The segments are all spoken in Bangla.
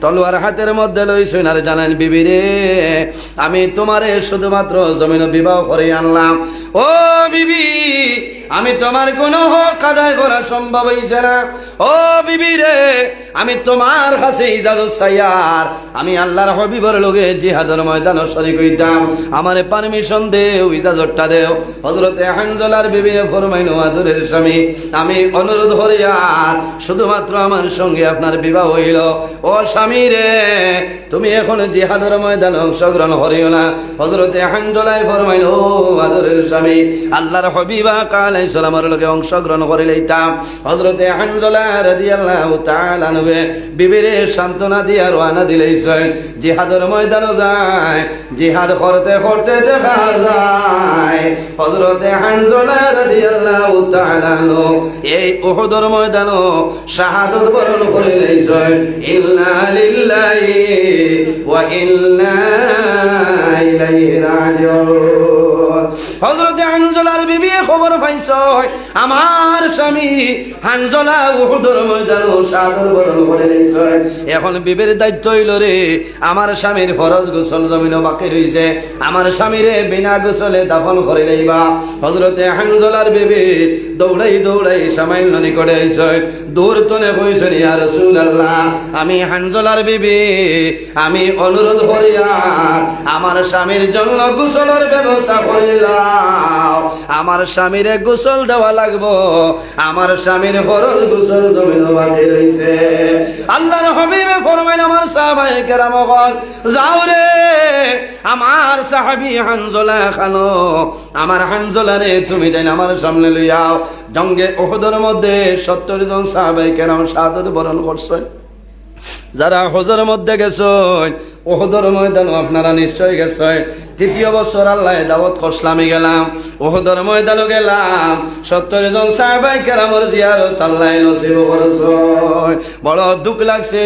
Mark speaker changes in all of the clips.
Speaker 1: তলোয়ার হাতের মধ্যে লইছেন আর জানেন, বিবি রে, আমি তোমারে শুধুমাত্র জমিন বিবাহ করে আনলাম। ও বিবি, আমি তোমার কোনো হক আদায় করা সম্ভব হইছে না। ও বিবি রে, আমি তোমার কাছে ইজাজত চাইয়ার। আমি আল্লাহর হবিবর লগে জিহাদের ময়দান শরীক হইতাম। আমারে পারমিশন দেও, ইজাজতটা দেও। হযরতে হানজালার বিবি ফরমাইনো আদরের স্বামী, আমি অনুরোধ হরিয়ার শুধুমাত্র আমার সঙ্গে আপনার বিবাহ হইল। ও স্বামী রে তুমি এখন জিহাদের ময়দান অংশগ্রহণ করিও না। হজরতে হাঞ্জলাই ফরমাইল, ও আদরের স্বামী, আল্লাহর হবিবা কালাই সালামের লোকে অংশগ্রহণ করে লইতাম হজরতে হাঞ্জলা রাদিয়াল্লাহু তাআলা নবে বিবিরে সান্ত্বনা দিয়া রওনা দিলেইছেন জিহাদের ময়দান যায়, জিহাদ করতে করতে দেখা যায়। হজরতে হাঞ্জলা রাদিয়াল্লাহু তাআলা এই উহুদের ময়দানও শাহাদত বরণ করে লইছেন ইল্লা লিল্লাহি ওয়া ইল্লা ইলাইহি রাজিউন। হযরত হানজলার বিবি খবর পাইছ? আমার স্বামী হানজলা উহুদের ময়দানও শাহাদত বরণ করে এখন বিবির দায়িত্ব হইল রে, আমার স্বামীর ফরজ গোসল জমিন বাকি রইছে। আমার স্বামীরে বিনা গোসলে দাফন করে লইবা। হযরতে হানজলার বিবি দৌড়াই দৌড়াই সামান্য নিকটে আইছে। দূর তনে কইছেন ইয়া রাসূলুল্লাহ, আমি হানজলার বিবি, আমি অনুরোধ করিয়া আমার স্বামীর জন্য গোসলের ব্যবস্থা করিলাম। আমার স্বামীরে গোসল দেওয়া লাগবো। আমার স্বামীর ফরজ গোসল জমিন বাকি রইছে। আল্লাহর হাবিবে ফরমাইল, আমার সাহাবায়ে কেরাম যাও রে, আমার সাহাবী হানজলা খানো। আমার হানজলা রে, তুমি তাই আমার সামনে লইয়াও জঙ্গে ওহদের মধ্যে সত্তর জন সাহাবাই কেরাম সাদত বরণ করছেন যারা হজর মধ্যে গেছেন ওহদর ময়দান আপনারা নিশ্চয় গেছেন। তৃতীয় বছর আল্লাহ দাওয়াত খসলামে গেলাম। ওহদর ময়দানও গেলাম। সত্তর জন সাহাবাই কেরামর জিয়ারত আল্লাহ নসিব করছেন। বড় দুঃখ লাগছে।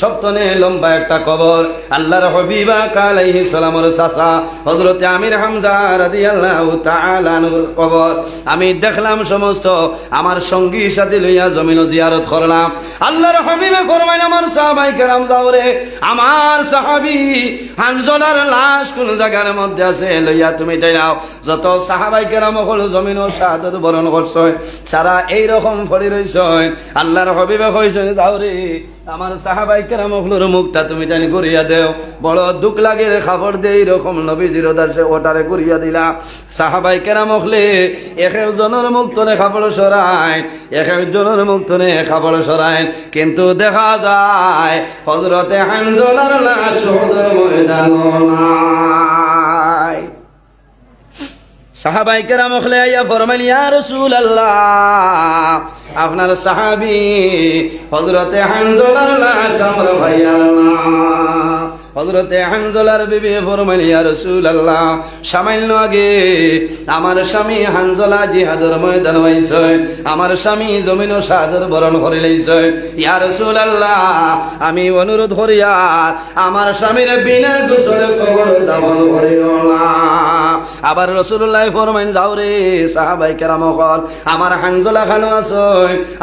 Speaker 1: সপ্তনে লম্বা একটা কবর। আল্লাহর হবিবা কালাইহি সালামর সাথা হযরতে আমির হামজা রাদিয়াল্লাহু তাআলা আনহুর কবর। আমি দেখলাম সমস্ত। আমার সঙ্গী সাথে লইয়া জমিন জিয়ারত করলাম। আল্লাহর হবিবে ফরমাইল, আমার আমার সাহাবী হানজলার লাশ কোন জায়গার মধ্যে আছে, লইয়া তুমি যাও যত সাহাবাই কেরাম হল জমিন শাহাদত বরণ করছ, সারা এই রকম ফলি রইছ। আল্লাহর হবিবে যাও রে আমার সাহাবাই কেরাম মুখটা তুমি জানি করিয়া দেও। বড় দুঃখ লাগে খবর দে এইরকম নবীজির দাসে ওটারে করিয়া দিলা। সাহাবাই কেরাম হলে এক একজনের মুখ তনে খাবড় সরাই এক একজনের মুখ তনে খাবড় সরাই কিন্তু দেখা যায় হজরতে হানজলার লাশ সদর ময়দান নাই। সাহাবাই কেরাম আইয়া ফরমাইল ইয়া রাসূলুল্লাহ। আপনার সাহাবী হযরতে হানজলার লাশ। হজরতে হানজলার বিবি ফরমাইল, ইয়া রাসূলুল্লাহ সামান্য আগে, আমার স্বামী হানজলা জিহাদের ময়দান হইছে আমার স্বামী জমিন সাদর বরণ করে লইছে। ইয়া রাসূলুল্লাহ আমি অনুরোধ করিয়া আমার স্বামীর বিনা গোসলে কবর দাফন করিও আবার রাসূলুল্লাহ ফরমাইন যাও রে সাহাবাই কেরাম আমার হানজলা খানো আছে,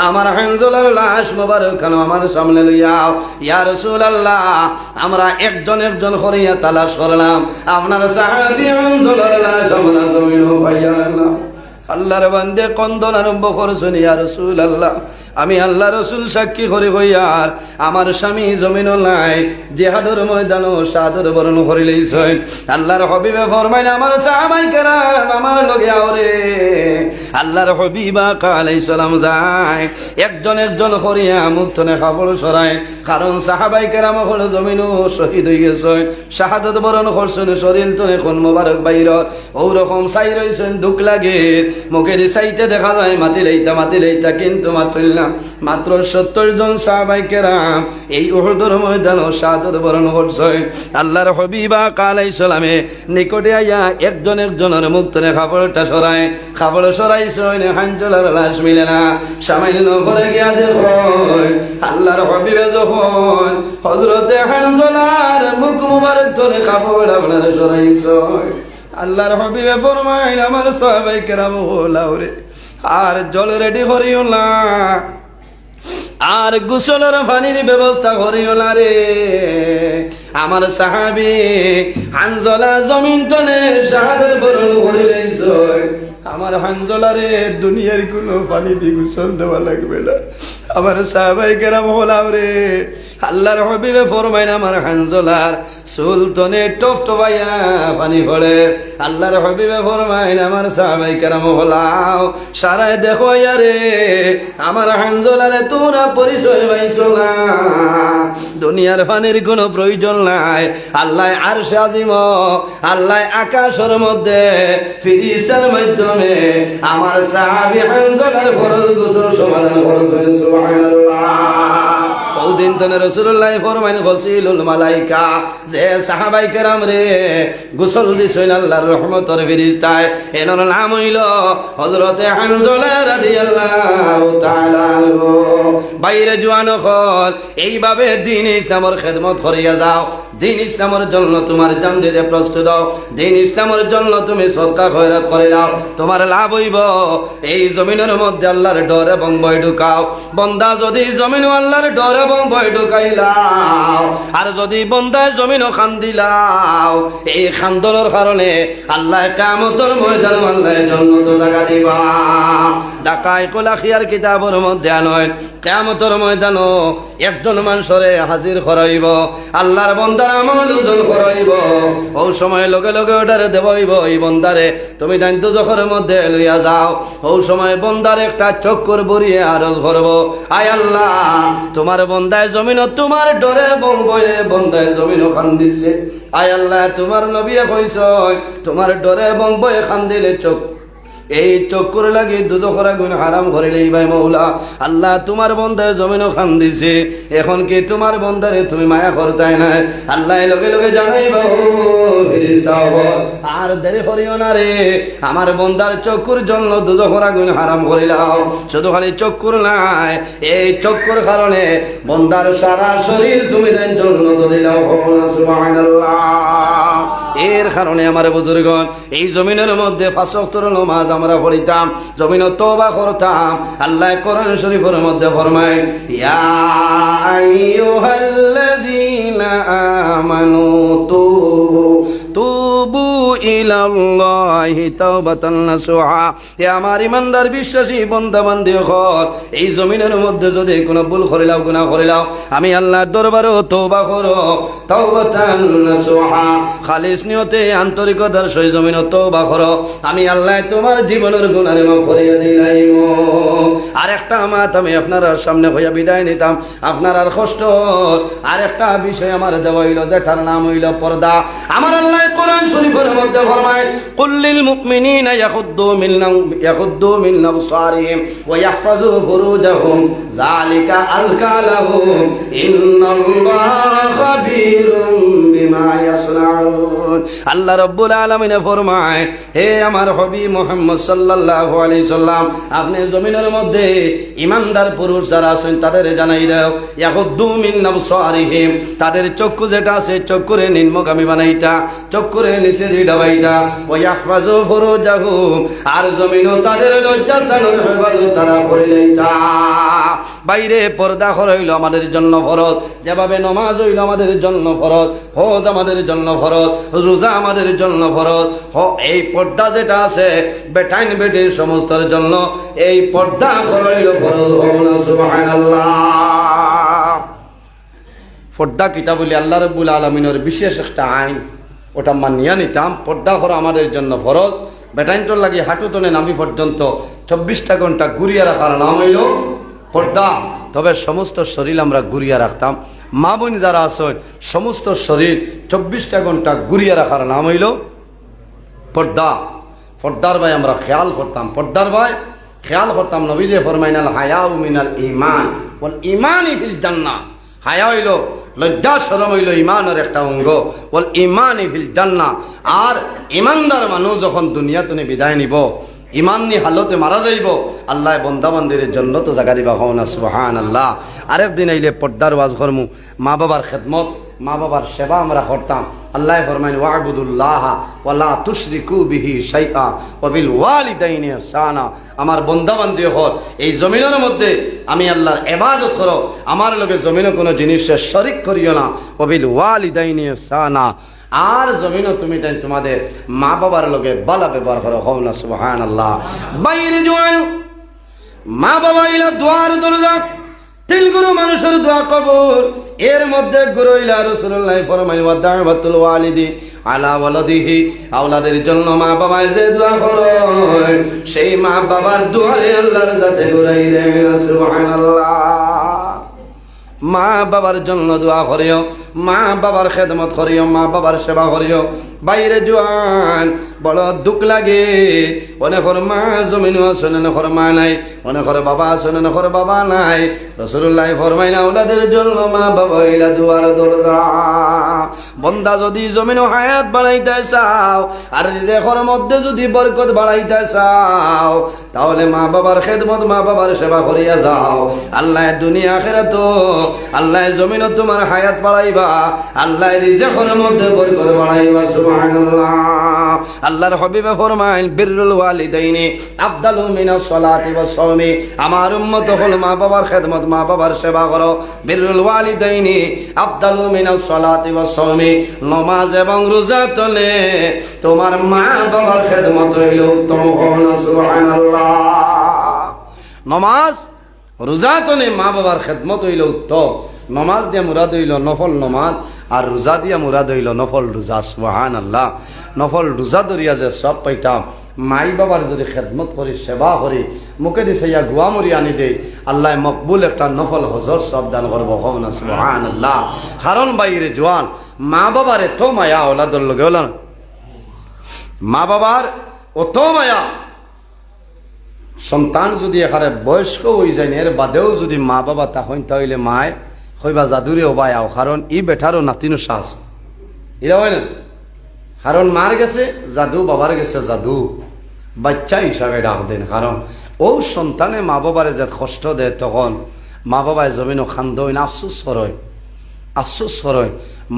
Speaker 1: আমার হানজলার লাশ মোবারক খানো আমার সামনে লইয়াও ইয়া রাসূলুল্লাহ, আমরা একজন একজন করিয়া তালাশ করলাম। আপনার সাহাবী হানজলার লাশ আমরা জমিন পাইয়া রাখলাম আল্লাহর বান্দে কন্দন আরম্ভ করছেন, ইয়া রসুল আল্লাহ আমি আল্লাহ রসুল সাক্ষী করে হইয়ার আমার স্বামী জমিন নাই, জেহাদর ময়দান সাদর বরণ করে লইছেন আল্লাহর হবিবে ফরমাইন, আমার সাহাবাই কেরাম, আমার লগে আওরে আল্লাহর হবিবা কালাই সালাম যায়, একজন একজন করিয়া মুক্তনে খাবল সরায়। কারণ সাহাবাই কেরাম হল জমিন শহীদ হয়ে গেছে। শাহাদত বরণ করছেন, শরীর তনে কোন মোবারক বাইর। ওরকম চাই রয়েছেন দুঃখ লাগে। মুখের সাইতে দেখা যায় মাতি লইতা মাতি লইতা কিন্তু মাতুল না। মাত্র সত্তর জন সাহাবাই কেরাম এই উহুদর ময়দান শাহাদত বরণ করছে। আল্লাহর হবিবা কালাই সালামে নিকটে আইয়া একজন একজনের মুক্তনে খাবারটা সরায়। খাবার সরাই সইনে হাঞ্চলার লাশ মিলে না। সামান্য করে গিয়া দেখুন আল্লাহর হবিবে যখন হজরতে হাঞ্চলার মুখ মুবারক ধরে খাবার আপনার সরাইছ। আল্লাহর হবিবে ফরমাইল, আমার সাহাবাই কেরাম লাউরে, আর জল রেডি করিও না। আর গোসলের পানির ব্যবস্থা করিও না রে। আমার সাহাবি, হানজলা জমিন তলে সাহাবের বরণ করে আমার হানজলারে দুনিয়ার কোনো পানি দিয়ে গোসল দেওয়া লাগবে না। আমার সাহাবাই কেরাম হলাও রে। আল্লাহর হবিবে ফরমাইন, আমার হানজলার সুলতনে টপ টপাইয়া পানি পড়ে। আল্লাহর হবিবে ফরমাইন, আমার সাহাবাই কেরাম হলাও, সারায় দেখো রে। আমার হানজলারে তোরা পরিচয় পাইছো না। দুনিয়ার পানির কোনো প্রয়োজন নাই। আল্লাহ আর সাজিম আল্লাহ আকাশের মধ্যে ফিরিস্তার মাধ্যমে আমার সাহাবি হাজার ফরজ গোসল সমাধান করছে সুবহানাল্লাহ। ওদিন তনে রসুল্লাহ ফরমাইন, গসিলুল মালাইকা যে সাহাবাই কেরাম রে, গোসল দিছেন আল্লাহর রহমতর এনর নাম হইল হযরতে হানজলা রাদিয়াল্লাহু তাআলা বাইরে জোয়ান হল এইভাবে দিন ইসলামর খেদমত করিয়া যাও। দিন ইসলামের জন্য তোমার জান দিতে প্রস্তুত হও। দিন ইসলামের জন্য তুমি সরকার খয়রাত করে নাও। তোমার লাভ হইব এই জমিনের মধ্যে আল্লাহর ডর এবং ভয় ঢুকাও। বন্দা যদি জমিন আল্লাহর ডর ভয় ঢুকাইলাও। আর যদি বন্দায় জমিনও খান দিলাও এই খান্দনের কারণে আল্লাহ কামতর ময়দান আল্লাহ জন্য তো জায়গা দিবা। ডাকাই কলা খিয়ার কিতাবর মধ্যে আনয় কেমতর ময়দান একজন মানুষরে হাজির করাইব, আল্লাহর বন্দার আমল ওজন করাইব। ও সময় লগে লগে ওটারে দেবইব এই বন্দারে, তুমি দান দুজখের মধ্যে লইয়া যাও ও সময় বন্দার একটা চক্কর বরিয়ে আরজ করব। আয় আল্লাহ, তোমার বন্দায় জমিন তোমার ডরে বঙ্গয়ে বন্দায় জমিন খান দিছে আয় আল্লাহ, তোমার নবী হইছ তোমার ডরে বঙ্গয়ে খান দিলে চোখ এই চক্কর লাগে দুদখরা গুণ হারাম করিলেই ভাই মৌলা। আল্লাহ তোমার বন্ধায় জমিনও খান দিছে। এখন কি তোমার বন্ধারে তুমি মায়া করতাই না আল্লাহ লগে লগে জানাই আর দেরি করিও না রে। আমার বন্দার চক্কুর জন্য দুদখরা গুণ হারাম করিলাও শুধু খালি চক্কুর নাই, এই চক্কুর কারণে বন্দার সারা শরীর তুমি দেন জন্য দিলাও সুবহানাল্লাহ। এর কারণে আমার বুজুর্গণ, এই জমিনের মধ্যে ফাঁসক্তর নমাজ আমরা পড়িতাম, জমিন তোবা করতাম, আল্লাহ করণ শরীফের মধ্যে ফরমায়, ইয়া আমানু তুবু তুবু ইলাল্লাহি তাওবাতান নাসুহা। হে আমার ইমানদার, বিশ্বাসী এই জমিনের মধ্যে যদি কোনো ভুল গুনাহ আমি আল্লাহর করো। খালিস নিয়তে আন্তরিকতার করো। আমি আল্লাহ তোমার জীবনের দিলাইম। আর একটা মাত আমি আপনার সামনে হইয়া বিদায় নিতাম। আপনার আর কষ্ট। আর একটা বিষয় আমার দেওয়া হইল যেটার নাম হইল পর্দা। আমার আল্লাহ কোরআন শরীফের মধ্যে ফরমায়, কুল্লিল মুমিনিনা ইয়াখুদ্দু মিন ইয়াখুদ্দু মিন আবসারিহিম ওয়া ইয়াহফাজু ফুরুজাহুম, যালিকা আযকা লাহুম, ইন্নাল্লাহা খাবীরুম আল্লাহ রাব্বুল আলামিন ফরমায়, হে আমার হবি মুহাম্মদ সাল্লাল্লাহু আলাইহি সাল্লাম, আপনি জমিনের মধ্যে ইমানদার পুরুষ যারা আছেন তাদের জানাই দাও তাদের চক্ষু যেটা আছে চক্ষুরে নিম্নগামী বানাইতা, চক্ষুরে নিচে ডাবাইতা ওয়া ইয়াহফাজু ফুরুজাহুম আর জমিনও তাদের লজ্জাস্থানের হেফাজত তারা করে লইতা। বাইরে পর্দা হইল আমাদের জন্য ফরজ, যেভাবে নমাজ হইল আমাদের জন্য ফরজ হজ আমাদের জন্য ফরজ, রোজা আমাদের জন্য ফরজ। হ, এই পর্দা যেটা আছে বেটাইন বেটিন সমস্তের জন্য এই পর্দা পর্দা কিতা বলি? আল্লাহ রব্বুল আলমিনের বিশেষ একটা আইন। ওটা মানিয়া নিতাম। পর্দা করা আমাদের জন্য ফরজ। বেটাইনটোর লাগি হাঁটুতনে নামি পর্যন্ত চব্বিশটা ঘণ্টা গুড়িয়া রাখার নাম হইল পর্দা। তবে সমস্ত শরীর আমরা গুড়িয়া রাখতাম। মা বোন যারা আছেন, সমস্ত শরীর চব্বিশটা ঘণ্টা গুড়িয়া রাখার নাম হইল পর্দা। পর্দার ভাই আমরা খেয়াল করতাম। পর্দার ভাই খেয়াল করতাম, নবীজে ফরমাইনাল হায়া মিনাল ইমান বল ইমানই ফিল জান্নাহ। হায়া হইল লজ্জা সরম হইল ইমানের একটা অঙ্গ। বল ইমান ফিল জান্না আর ইমানদার মানুষ যখন দুনিয়া তুমি বিদায় নিব ইমান নি হালতে মারা যাইব। আল্লাহ বন্দা মন্দিরের জন্য তো জাগা দিবা হও না সুহান আল্লাহ আরেক দিন আইলে পর্দার ওয়াজ করমু। মা বাবার খেদমত মা বাবার সেবা আমরা করতাম। আল্লাহ ফরমাইন, ওয়াবুদুল্লাহ ওয়ালা তুশরিকু বিহি শাইআ ওয়া বিল ওয়ালিদাইনি ইহসানা। আমার বন্দাবান্দি হল এই জমিনের মধ্যে আমি আল্লাহর ইবাদত করো। আমার লগে জমিনে কোনো জিনিসের শরিক করিও না। ওয়া বিল ওয়ালিদাইনি ইহসানা। আর জমিনও তুমি তাই তোমাদের মা বাবার লোকে বালা ব্যবহার করো হও না, সুবহানাল্লাহ। বাইরে জোয়ান মা বাবা ইলা দোয়ার দরজা তিন গুরু মানুষের দোয়া কবুল এর মধ্যে গুরু ইলা রাসূলুল্লাহ ফরমাই ওয়া দাওয়াতুল ওয়ালিদি আলা ওয়ালাদিহি আওলাদের জন্য মা বাবায় যে দোয়া করে। সেই মা বাবার দোয়ারে আল্লাহর যাতে ঘুরাই দেয় সুবহানাল্লাহ। মা বাবার জন্য দোয়া করিও। মা বাবার খেদমত করিও, মা বাবার সেবা করিও। বাইরে জোয়ান বড় দুঃখ লাগে। অনেকর মা জমিন আছে অনেকর মা নাই। অনেকর বাবা আছে অনেকর বাবা নাই। রসুল্লাহ ফরমাই না ওলাদের জন্য মা বাবা ইলা দুয়ার দরজা। বন্দা যদি জমিন হায়াত বাড়াইতে চাও, আর রিজেকর মধ্যে যদি বরকত বাড়াইতে চাও, তাহলে মা বাবার খেদমত, মা বাবার সেবা করিয়া যাও। আল্লাহ দুনিয়া খেরা তো আল্লাহ জমিন তোমার হায়াত বাড়াইবা। বাড়াইবা নমাজ এবং রোজা তলে তোমার মা বাবার খেদমত হইল উত্তম রোজা মা বাবার খেদমত হইল উত্তম। নমাজ দিয়া মুরাদ হইল নফল নমাজ, আর রোজা দিয়া মুরাদ হইল নফল রোজা সুহান আল্লাহ নফল রোজা ধরিয়া যে সব পাইতাম, মাই বাবার যদি খেদমত করি, সেবা করি, মুখে দিছে, ইয়া গুয়া মরি আনি দেই আল্লাহ মকবুল একটা নফল হজর সব দান করব, হও না সুহান আল্লাহ হারণ বাইরে জোয়ান, মা বাবার এত মায়া ওলাদর লগে ওলা মা বাবার অত মায়া। সন্তান যদি এখানে বয়স্ক হয়ে যায়, এর বাদেও যদি মা বাবা তা হইন, তাহলে মায় হইবা জাদুরে ওবাই আও, কারণ ই বেঠারও নাতিনো সাহস এরা হয় না? কারণ মার গেছে, জাদু, বাবার গেছে জাদু। বাচ্চা হিসাবে ডাক দেন, কারণ ও সন্তানে মা বাবারে যে কষ্ট দেয় তখন মা বাবায় জমিনও খান্দ না আফসুস করয় আফসুস করয়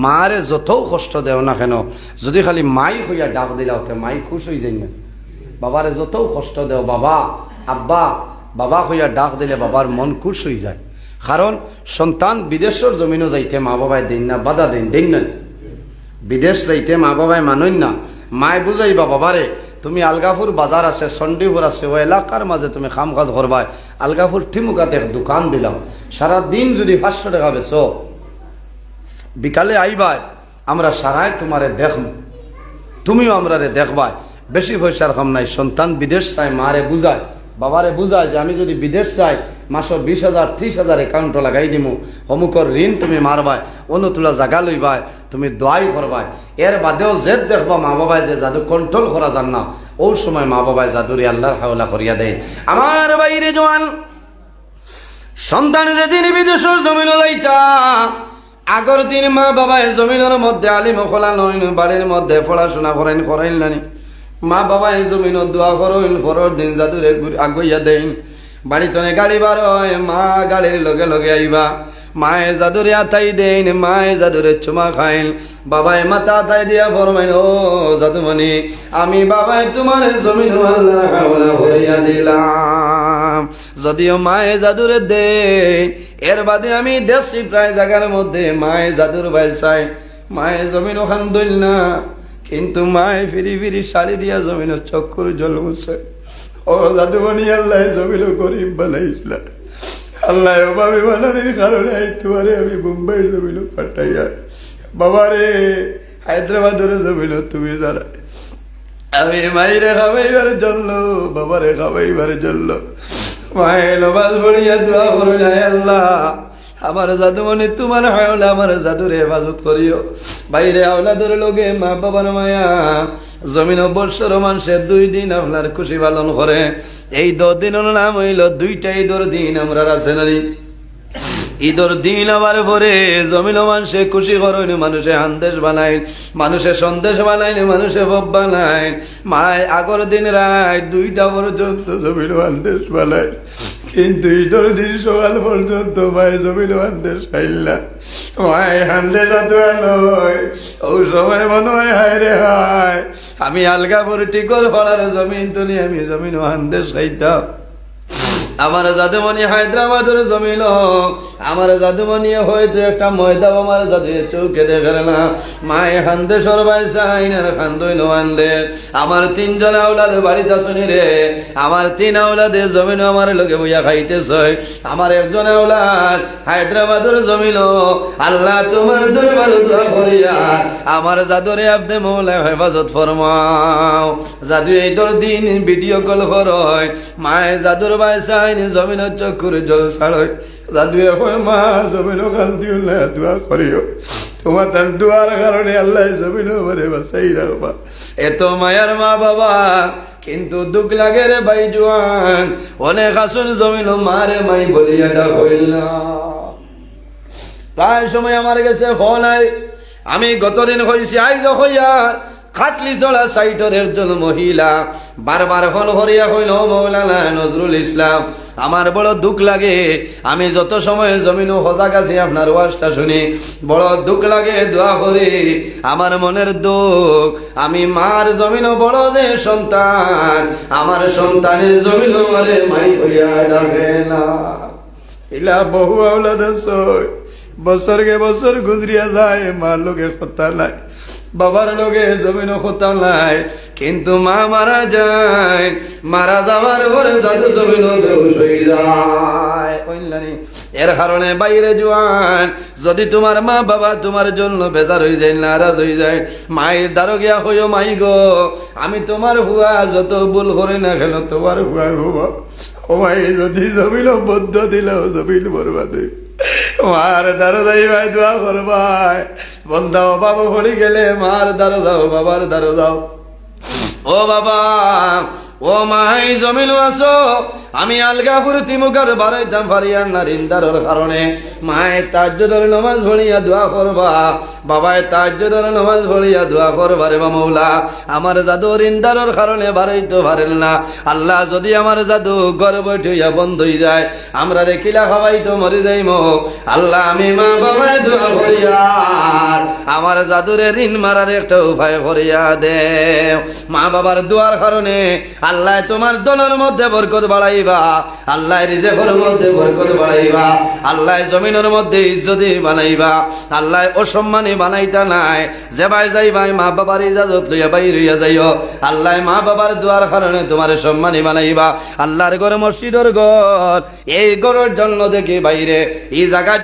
Speaker 1: মারে যত কষ্ট দেও না কেন, যদি খালি মাই হইয়া ডাক দিলা হতে মাই খুশ হয়ে যায় না। বাবারে যত কষ্ট দেও, বাবা, আব্বা, বাবা হইয়া ডাক দিলে বাবার মন খুশ হয়ে যায়। কারণ সন্তান বিদেশের জমিনও যাইতে মা বাবায় দিন না, বাধা দিন দিন না। বিদেশ যাইতে মা বাবায় মানইন না। মায় বুঝাইবা, বাবারে, তুমি আলগাপুর বাজার আছে, চণ্ডীপুর আছে ও এলাকার মাঝে তুমি কাম কাজ করবাই আলগাপুর ঠিমুকাতে দোকান দিলাম। সারা দিন যদি পাঁচশো টাকা বেছো বিকালে আইবাই আমরা সারাই তোমারে দেখম। তুমিও আমরা দেখবাই বেশি পয়সার কম নাই। সন্তান বিদেশ চাই মারে বুঝায়। বাবারে বুঝায় যে আমি যদি বিদেশ চাই মাসের বিশ হাজার, ত্রিশ হাজার একাউন্ট লাগাই দিমু। অমুকর ঋণ তুমি মারবাই, অনুতুলা জাগা লইবাই, তুমি দোয়াই করবাই। এর বাদেও জেদ দেখবা মা বাবাই যে জাদু কন্ট্রোল করা যান না, ওই সময় মা বাবাই জাদুরি আল্লাহর হাওলা করিয়া দেয়। আমার বাইরে জোয়ান, সন্তান যেদিন বিদেশের জমিন যাইতা, আগর দিন মা বাবায় জমিনের মধ্যে আলিম খোলা নইন বাড়ির মধ্যে পড়াশোনা করেন করাইল নানি মা বাবায় জমিনত দোয়া করেন পরের দিন জাদুরে আগুইয়া দেন। বাড়িতনে গাড়ি বার হয়, মা গাড়ির লগে লগে আইবা মায়ে জাদুরে আতাই দেন, মায়ে জাদুরে চুমা খাইল। বাবায় মাথা আতাই দিয়া ফরমাইন ও জাদুমণি আমি বাবায় তোমার জমিন ভরিয়া দিলাম। যদিও মায়ে জাদুরে দে এর বাদে আমি দেশি প্রায় জায়গার মধ্যে মায়ে জাদুর বাই চাই। মায়ে জমিন ওখান দইল না কিন্তু মায়ে ফিরি ফিরি শাড়ি দিয়া জমিন চক্কর জল মুছে। ও জাদুমণি আল্লাহ জমিন গরিব বানাইছিল। আল্লাহ অভাবে বানানোর কারণে তোমারে আমি মুম্বাই জমিন পাঠাইয়া। বাবারে হায়দ্রাবাদের জমিন তুমি যারা। আমি মাইরে খাবাইবার জন্য, বাবারে খাবাইবার জন্য। মায়ে নমাজ পড়িয়া দোয়া করুন আল্লাহ। আমার জাদু মনে তোমার হাওলা আমার জাদুরে হেফাজত করিও। বাইরে আওলাদের লোকে মা বাবার মায়া। জমিন বর্ষর মানুষের দুই দিন আপনার খুশি পালন করে। এই দশ দিনের নাম হইল দুইটা ঈদর দিন, আমরা আছে নানি ঈদর দিন আবার পরে জমিন মানুষে খুশি করেন, মানুষে আন্দেশ বানায় মানুষে সন্দেশ বানাইলে মানুষে ভব বানায় মায় আগর দিন রায় দুইটা পর্যন্ত জমিন আন্দেশ বানায়
Speaker 2: কিন্তু ইতর দিন সকাল পর্যন্ত মায়ে জমিন হান্দে সাইল্লা। মায়ে হান্দে যাতুয়া নয় ও সময় মনে হয়, হায় রে হায়। আমি আলগাপুর টিকর পাড়ার জমিন তুলি আমি জমিন হান্দে সাইতাম।
Speaker 1: আমার জাদুমণি হায়দ্রাবাদের জমিল আমার জাদুমণি হয়তো একটা ময়দা আমার জাদু চৌকে দেখে না। মায়ে হান্দে সরবাই সাইনের খান্দই নোয়ান্দে আমার তিনজন আওলাদ বাড়িতে শুনি রে। আমার তিন আওলাদে জমিন আমার লোকে বইয়া খাইতেছ। আমার একজন আওলাদ হায়দ্রাবাদের জমিল আল্লাহ তোমার দরবার করিয়া আমার জাদুরে আপনি মৌলা হেফাজত ফরমাও। জাদু এই তোর দিন ভিডিও কল করয়। মায়ে জাদুর বাইসাইন জমিন চকুর জল
Speaker 2: করিও। তোমার তার কারণে আল্লাহ জমিন
Speaker 1: এত মায়ার মা বাবা, কিন্তু দুঃখ লাগে রে ভাই জোয়ান। অনেক আসুন জমিন মারে মাই হইল প্রায় সময় আমার কাছে ফোন আই আমি গতদিন হয়েছি আইজ হইয়া খাটলি চড়া সাইটর একজন মহিলা। বারবার ফোন হরিয়া হইল মৌলানা নজরুল ইসলাম। আমার বড় দুঃখ লাগে, আমি যত সময় জমিন সজাগ আছি আপনার ওয়াজটা শুনি, বড় দুঃখ লাগে দোয়া করি, আমার মনের দুঃখ। আমি মার জমিন বড় যে সন্তান, আমার সন্তানের জমিন মারে মাই হইয়া ডাকে না।
Speaker 2: ইলা বহু আওলাদ বছরকে বছর গুজরিয়া যায়, মার লোকে কথা নাই।
Speaker 1: বাবার লগে জমিন খোতা নাই কিন্তু মা মারা যায়, মারা যাওয়ার পরে জাদু জমিন হয়ে এর কারণে বাইরে জোয়ান, যদি তোমার মা বাবা তোমার জন্য বেজার হয়ে যায়, নারাজ হয়ে যায়, মায়ের দ্বারো হইও মাই গো, আমি তোমার হুয়া, যত ভুল করে না কেন তোমার হুয়া হুয়া
Speaker 2: ও ভাই যদি জমিন বদ্ধ দিল জমিন বরবাদ হইব। মার দ্বারা যাই ভাই দোয়া করবাই
Speaker 1: বন্ধাও বাবা ভরি গেলে মার দ্বারো যাও বাবার দ্বারো যাও ও বাবা ও মাই জমিন আসো, আমি আলগাপুর তিমুকার বারাইতাম ফারিয়ার নারিন্দারর কারণে। মায়ে তাজ্জুদর নমাজ ভরিয়া দোয়া করবা, বাবায় তাজ্জুদর নমাজ ভরিয়া দোয়া করবা রে বা মৌলা। আমার জাদু রিন্দারর কারণে বারাইতে পারেন না। আল্লাহ যদি আমার জাদু ঘর বৈঠইয়া বন্ধ হয়ে যায়, আমরা রে কিলা খাওয়াই তো মরে যাইম। আল্লাহ আমি মা বাবায় দোয়া করিয়া আমার জাদুরে ঋণ মারার একটা উপায় করিয়া দে। মা বাবার দোয়ার কারণে আল্লাহ তোমার দলের মধ্যে বরকত বাড়াইবা, আল্লাহ রিজেকের মধ্যে বরকত বাড়াইবা, আল্লাহ জমিনের মধ্যে ইজ্জতি বানাইবা, আল্লাহ অসম্মানী বানাইতা নাই। যে ভাই যাই ভাই, মা বাবার ইজাজত লইয়া বাই রইয়া যাইও। আল্লাহ মা বাবার দোয়ার কারণে তোমার সম্মানী বানাইবা। আল্লাহর ঘর মসজিদর ঘর, এই ঘরের জন্য দেখি বাইরে। এই জায়গা